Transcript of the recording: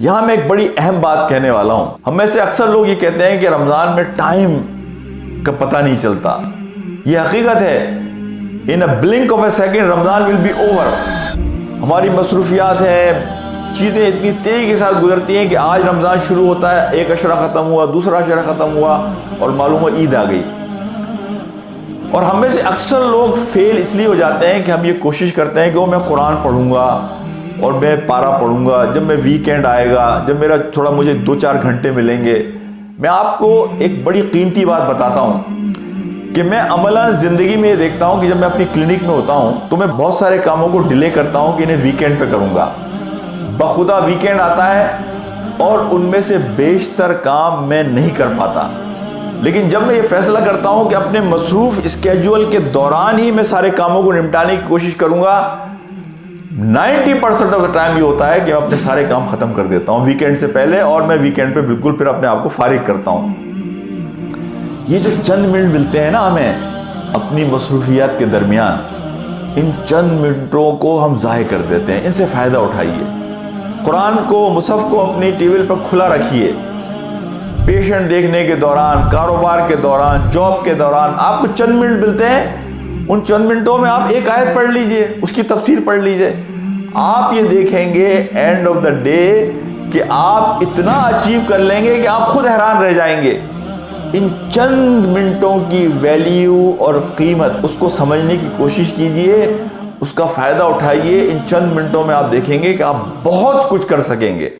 यहाँ मैं एक बड़ी अहम बात कहने वाला हूँ। हम में से अक्सर लोग ये कहते हैं कि रमज़ान में टाइम का पता नहीं चलता। ये हकीकत है। In a blink of a second Ramzan will be over हमारी मसरूफियात हैं। चीज़ें इतनी तेज़ी के साथ गुजरती हैं कि आज रमज़ान शुरू होता है। एक अशरा ख़त्म हुआ, दूसरा अशरा ख़त्म हुआ और मालूम ईद आ गई। और हम में से अक्सर लोग फेल इसलिए हो जाते हैं कि हम ये कोशिश करते हैं कि वो मैं कुरान पढ़ूँगा। और मैं पारा पढ़ूँगा। जब मैं वीकेंड आएगा, जब मेरा थोड़ा मुझे दो चार घंटे मिलेंगे, मैं आपको एक बड़ी कीमती बात बताता हूँ कि मैं अमला ज़िंदगी में ये देखता हूँ कि जब मैं अपनी क्लिनिक में होता हूँ तो मैं बहुत सारे कामों को डिले करता हूँ कि इन्हें वीकेंड पे करूँगा। बखुदा वीकेंड आता है और उनमें से बेशतर काम मैं नहीं कर पाता। लेकिन जब मैं ये फैसला करता हूँ कि अपने मसरूफ स्केजुअल के दौरान ही मैं सारे कामों को निपटाने की कोशिश करूँगा 90 परसेंट ऑफ़ द टाइम ये होता है कि मैं अपने सारे काम खत्म कर देता हूँ वीकेंड से पहले और मैं वीकेंड पे बिल्कुल फिर अपने आप को फारिग करता हूँ। ये जो चंद मिनट मिलते हैं ना हमें, अपनी मसरूफियात के दरमियान, इन चंद मिनटों को हम ज़ाय कर देते हैं। इनसे फ़ायदा उठाइए। कुरान को, मुसफ़ को अपनी टेबल पर खुला रखिए। पेशेंट देखने के दौरान, कारोबार के दौरान, जॉब के दौरान आपको चंद मिनट मिलते हैं। उन चंद मिनटों में आप एक आयत पढ़ लीजिए, उसकी तफसीर पढ़ लीजिए। आप ये देखेंगे एंड ऑफ़ द डे कि आप इतना अचीव कर लेंगे कि आप खुद हैरान रह जाएँगे। इन चंद मिनटों की वैल्यू और कीमत उसको समझने की कोशिश कीजिए, उसका फ़ायदा उठाइए। इन चंद मिनटों में आप देखेंगे कि आप बहुत कुछ कर सकेंगे।